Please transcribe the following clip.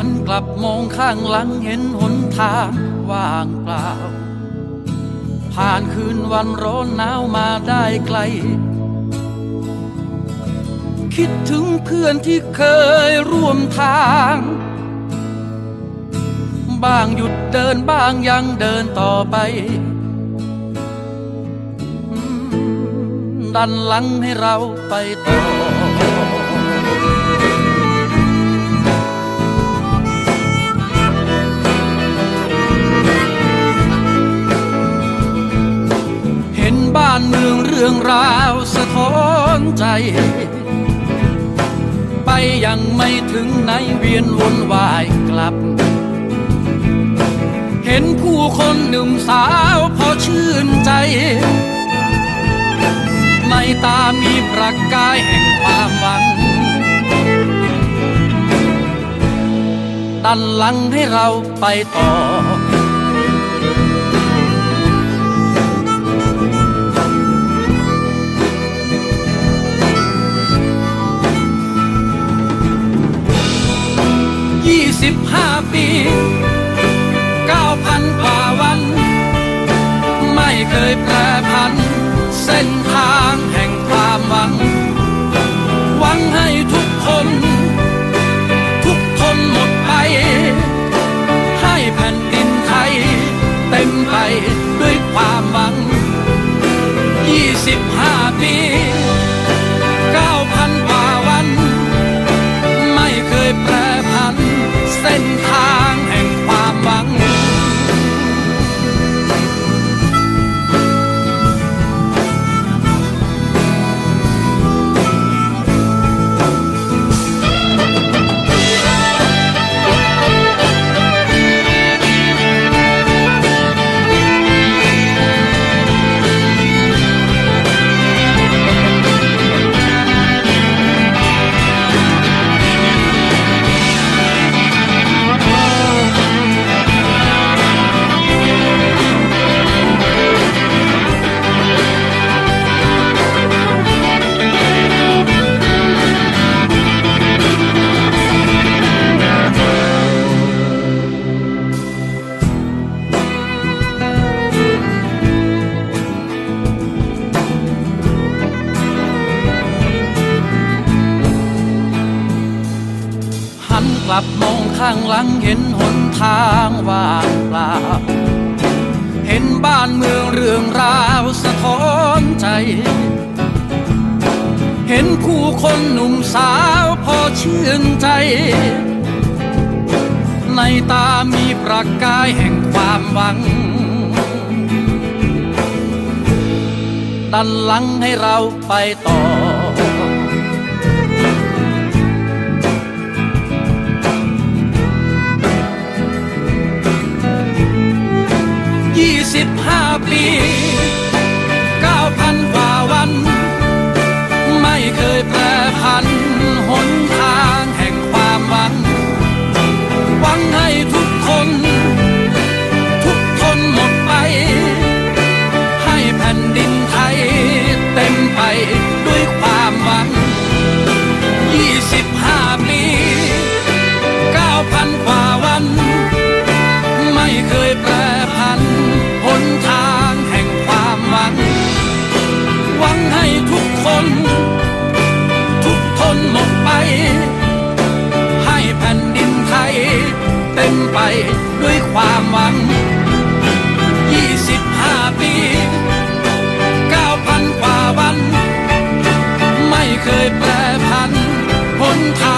ันกลับมองข้างหลังเห็นหนทางว่างเปล่า ผ่านคืนวันร้อนหนาวมาได้ไกล คิดถึงเพื่อนที่เคยร่วมทาง บ้างหยุดเดินบ้างยังเดินต่อไป ดันหลังให้เราไปต่อ รื่องราวสะท้อนใจ ไปยังไม่ถึงไหนเวียนวนวายกลับ เห็นผู้คนหนุ่มสาวพอชื่นใจ ในตามีประกายแห่งความหวัง ดันหลังให้เราไปต่อ แปรพันเส้นทาง กลับมองข้างหลังเห็นหนทางว่างเปล่า เห็นบ้านเมืองเรื่องราวสะท้อนใจ เห็นผู้คนหนุ่มสาวพอชื่นใจ ในตามีประกายแห่งความหวัง ดันหลังให้เราไปต่อ ปีเก้าพันกว่าวัน ไม่เคยแปรพันหน ไปด้วยความหวัง 25 ปี 9,000 กว่าวัน ไม่เคยแปรพันหนทาง